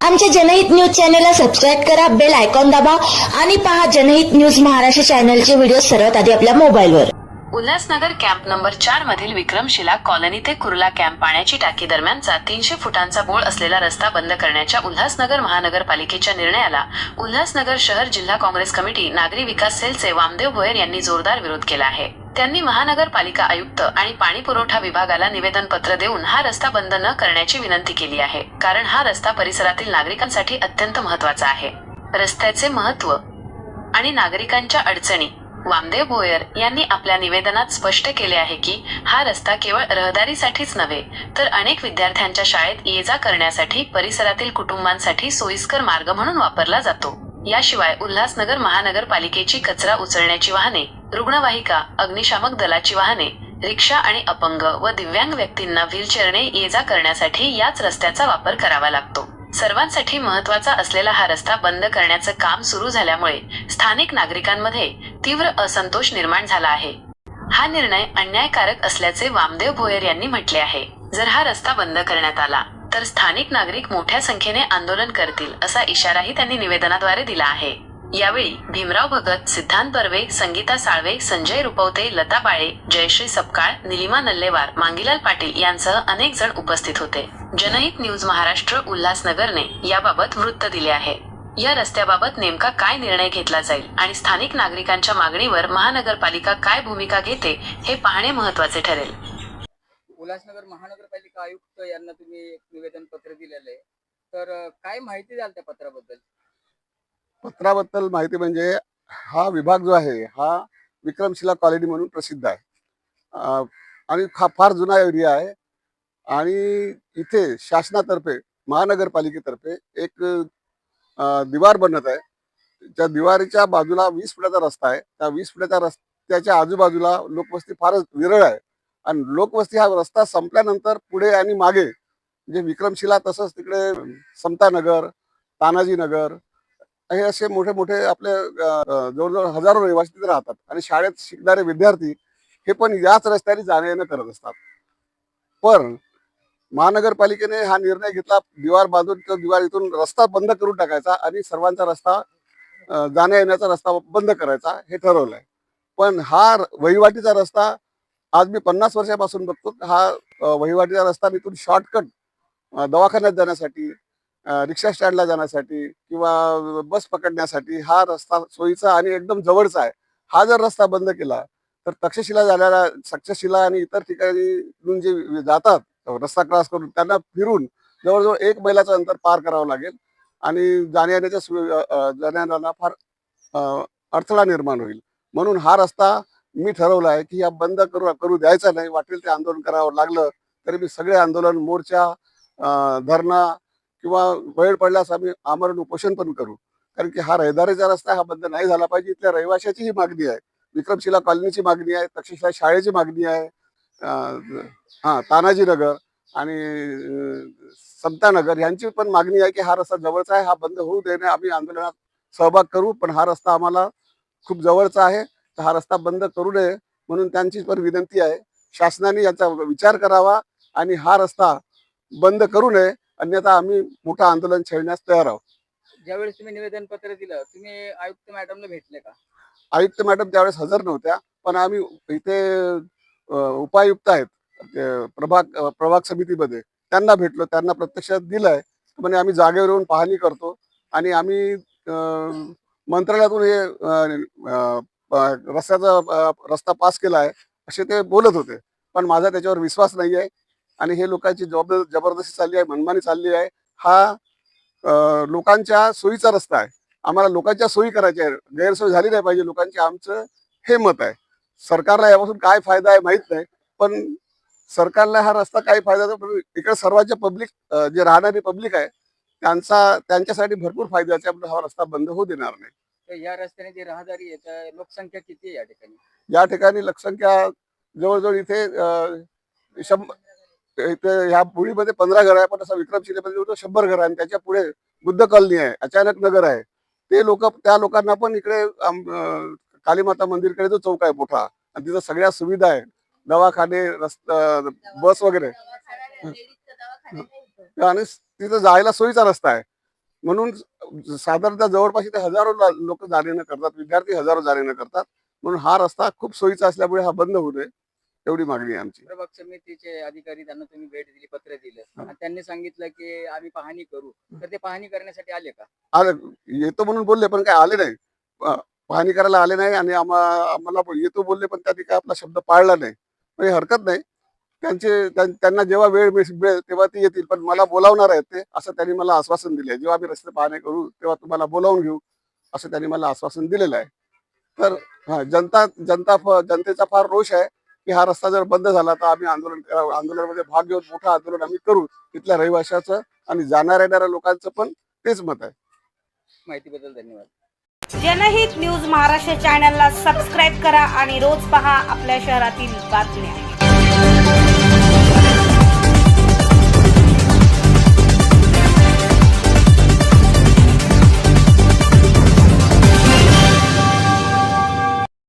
आमच्या जनहित न्यूज चॅनलला सबस्क्राईब करा बेल आयकॉन दाबा आणि पहा जनहित न्यूज महाराष्ट्र चॅनलचे व्हिडिओ सर्वात आधी आपल्या मोबाईलवर. उल्हासनगर कॅम्प नंबर चार मधील विक्रमशिला कॉलनी ते कुर्ला कॅम्प पाण्याची टाकी दरम्यानचा तीनशे फुटांचा बोळ असलेला रस्ता बंद करण्याच्या उल्हासनगर महानगरपालिकेच्या निर्णयाला उल्हासनगर शहर जिल्हा काँग्रेस कमिटी नागरी विकास सेलचे वामदेव भोयर यांनी जोरदार विरोध केला आहे. त्यांनी महानगरपालिका आयुक्त आणि पाणी पुरवठा विभागाला निवेदन पत्र देऊन हा रस्ता बंद न करण्याची विनंती केली आहे. कारण हा रस्ता परिसरातील नागरिकांसाठी अत्यंत महत्त्वाचा आहे. रस्त्याचे महत्त्व आणि नागरिकांच्या अडचणी. वामदेव भोयर यांनी आपल्या निवेदनात स्पष्ट केले आहे की हा रस्ता केवळ रहदारीसाठीच नव्हे तर अनेक विद्यार्थ्यांच्या शाळेत ये जा करण्यासाठी परिसरातील कुटुंबांसाठी सोयीस्कर मार्ग म्हणून वापरला जातो. याशिवाय उल्हासनगर महानगरपालिकेची कचरा उचलण्याची वाहने रुग्णवाहिका अग्निशामक दलाची वाहने रिक्षा आणि अपंग व दिव्यांग व्यक्तींना व्हीलचेअरने ये जा करण्यासाठी याच रस्त्याचा वापर करावा लागतो. सर्वांसाठी महत्त्वाचा असलेला हा रस्ता बंद करण्याचं काम सुरू झाल्यामुळे स्थानिक नागरिकांमध्ये तीव्र असंतोष निर्माण झाला आहे. हा निर्णय अन्यायकारक असल्याचे वामदेव भोयर यांनी म्हटले आहे. जर हा रस्ता बंद करण्यात आला तर स्थानिक नागरिक मोठ्या संख्येने आंदोलन करतील असा इशाराही त्यांनी निवेदनाद्वारे दिला आहे. यावेळी भीमराव भगत सिद्धांत बर्वे संगीता साळवे संजय रुपवते लता बाळे जयश्री सपकाळ निलिमा नल्लेवार मांगीलाल पाटील यांसह अनेक जण उपस्थित होते. जनहित न्यूज महाराष्ट्र उल्हासनगरने याबाबत वृत्त दिले आहे. या रस्त्याबाबत नेमका काय निर्णय घेतला जाईल आणि स्थानिक नागरिकांच्या मागणीवर महानगरपालिका काय भूमिका घेते हे पाहणे महत्त्वाचे ठरेल. उल्हासनगर महानगरपालिका आयुक्त यांना तुम्ही एक निवेदन पत्र दिलेलं आहे. तर काय माहिती द्याल त्या पत्राबद्दल? पत्राबद्दल माहिती म्हणजे हा विभाग जो आहे हा विक्रमशिला कॉलनी म्हणून प्रसिद्ध आहे. आणि हा फार जुना एरिया आहे. आणि इथे शासनातर्फे महानगरपालिकेतर्फे एक दिवार बनत आहे. त्या दिवारीच्या बाजूला वीस फुटाचा रस्ता आहे. त्या वीस फुटाच्या रस्त्याच्या आजूबाजूला लोकवस्ती फारच विरळ आहे. आणि लोकवस्ती हा रस्ता संपल्यानंतर पुढे आणि मागे म्हणजे विक्रमशिला तसंच तिकडे समतानगर तानाजीनगर हे असे मोठे मोठे आपले जवळजवळ हजारो रहिवासी तिथे राहतात. आणि शाळेत शिकणारे विद्यार्थी हे पण याच रस्त्याने जाणे येणं करत असतात. पण महानगरपालिकेने हा निर्णय घेतला दिवार बांधून तो दिवार इथून रस्ता बंद करून टाकायचा आणि सर्वांचा रस्ता जाण्यायेण्याचा जाण्या येण्याचा रस्ता बंद करायचा हे ठरवलंय. पण हा र- वहिवाटीचा रस्ता आज मी पन्नास वर्षापासून बघतो हा वहिवाटीचा रस्ता इथून शॉर्टकट दवाखान्यात जाण्यासाठी रिक्षा स्टँडला जाण्यासाठी किंवा बस पकडण्यासाठी हा रस्ता सोयीचा आणि एकदम जवळचा आहे. हा जर रस्ता बंद केला तर तक्षशिला जाणाऱ्या तक्षशिला आणि इतर ठिकाणी जे जातात रस्ता क्रॉस करून त्यांना फिरून जवळजवळ एक मैलाचं अंतर पार करावं लागेल आणि जाण्या येण्याच्या सोयी- फार अडथळा निर्माण होईल. म्हणून हा रस्ता मी ठरवला आहे की या बंद करू करू द्यायचा नाही वाटेल ते आंदोलन करावं लागलं तरी मी सगळे आंदोलन मोर्चा धरणा किंवा वेळ पडल्यास आम्ही आमरण उपोषण पण करू. कारण की हा रहदारीचा रस्ता हा बंद नाही झाला पाहिजे. इथल्या रहिवाशाची ही मागणी आहे. विक्रमशिला कॉलनीची मागणी आहे तक्षशिला शाळेची मागणी आहे हा तानाजी नगर आणि समतानगर यांची पण मागणी आहे की हा रस्ता जवळचा आहे हा बंद होऊ देणे. आम्ही आंदोलनात सहभाग करू पण हा रस्ता आम्हाला खूप जवळचा आहे. तर हा रस्ता बंद करू नये म्हणून त्यांची पण विनंती आहे. शासनाने याचा विचार करावा आणि हा रस्ता बंद करू नये. अन्यथा आम्ही मोठं आंदोलन छेडण्यास तयार आहोत. ज्यावेळेस तुम्ही निवेदन पत्र दिलं तुम्ही आयुक्त मॅडमला भेटले का? आयुक्त मॅडम त्यावेळेस हजर नव्हत्या पण आम्ही इथे अं, उपायुक्त आहेत प्रभाग अं, प्रभाग समितीमध्ये त्यांना भेटलो त्यांना प्रत्यक्षात दिलंय म्हणजे आम्ही जागेवर येऊन पाहणी करतो आणि आम्ही अं, मंत्रालयातून हे अं, अं, अं, रस्त्याचा अं, रस्ता पास केला आहे असे ते बोलत होते. पण माझा त्याच्यावर विश्वास नाही आहे आणि हे लोकांची जबाबदार जबरदस्ती चालली आहे मनमानी चालली आहे. हा लोकांच्या सोयीचा रस्ता आहे. आम्हाला लोकांच्या सोयी करायच्या आहे गैरसोय झाली नाही पाहिजे लोकांची. आमचं हे मत आहे. सरकारला यापासून काय फायदा आहे माहीत नाही. पण सरकारला हा रस्ता काही फायदा इकडे सर्वांच्या पब्लिक जे राहणारी पब्लिक आहे त्यांचा त्यांच्यासाठी भरपूर फायद्याचा आहे, पण हा रस्ता बंद होऊ देणार नाही. या रस्त्याने जी रहदारी आहे तर लोकसंख्या किती आहे या ठिकाणी? या ठिकाणी लोकसंख्या जवळजवळ इथे शंभर इथे ह्या पुळीमध्ये पंधरा घर आहे पण असं विक्रमशिलेमध्ये शंभर घर आहे आणि त्याच्या पुढे बुद्ध कॉलनी आहे अचानक नगर आहे. ते लोक त्या लोकांना पण इकडे कालीमाता मंदिरकडे जो चौक आहे मोठा आणि तिथं सगळ्या सुविधा आहेत दवाखाने रस्ता बस वगैरे. आणि तिथं जायला सोयीचा रस्ता आहे. म्हणून साधारणतः जवळपास इथे हजारो लोक जाणे करतात विद्यार्थी हजारो जाणे करतात. म्हणून हा रस्ता खूप सोयीचा असल्यामुळे हा बंद होऊ नये. एवढी मागणी आहे आमची. प्रभाग समितीचे अधिकारी त्यांना तुम्ही भेट दिली पत्र दिलं. आणि त्यांनी सांगितलं की आम्ही पाहणी करू. तर ते पाहणी करण्यासाठी आले का? आले येतो म्हणून बोलले पण काय आले नाही. पाहणी करायला आले नाही आणि आम्हा- आम्हाला येतो बोलले पण त्यांनी काय आपला शब्द पाळला नाही. म्हणजे हरकत नाही. त्यांचे त्यां- त्यांना जेव्हा वेळ मिळ- मिळेल तेव्हा ते येतील पण मला बोलावणार आहेत ते असं त्यांनी मला आश्वासन दिले. जेव्हा आम्ही रस्ते पाहणी करू तेव्हा तुम्हाला बोलावून घेऊ असं त्यांनी मला आश्वासन दिलेलं आहे. तर हा जनता जनता जनतेचा फार रोष आहे. की हा रस्ता जर बंद झाला तर आम्ही आंदोलन करा- आंदोलनामध्ये भाग घेऊन मोठं आंदोलन आम्ही करू तिथल्या रहिवाशाचं आणि जाणाऱ्या येणाऱ्या लोकांचं पण तेच मत आहे. माहितीबद्दल धन्यवाद. जनहित न्यूज महाराष्ट्र चॅनलला सबस्क्राईब करा आणि रोज पहा आपल्या शहरातील बातम्या.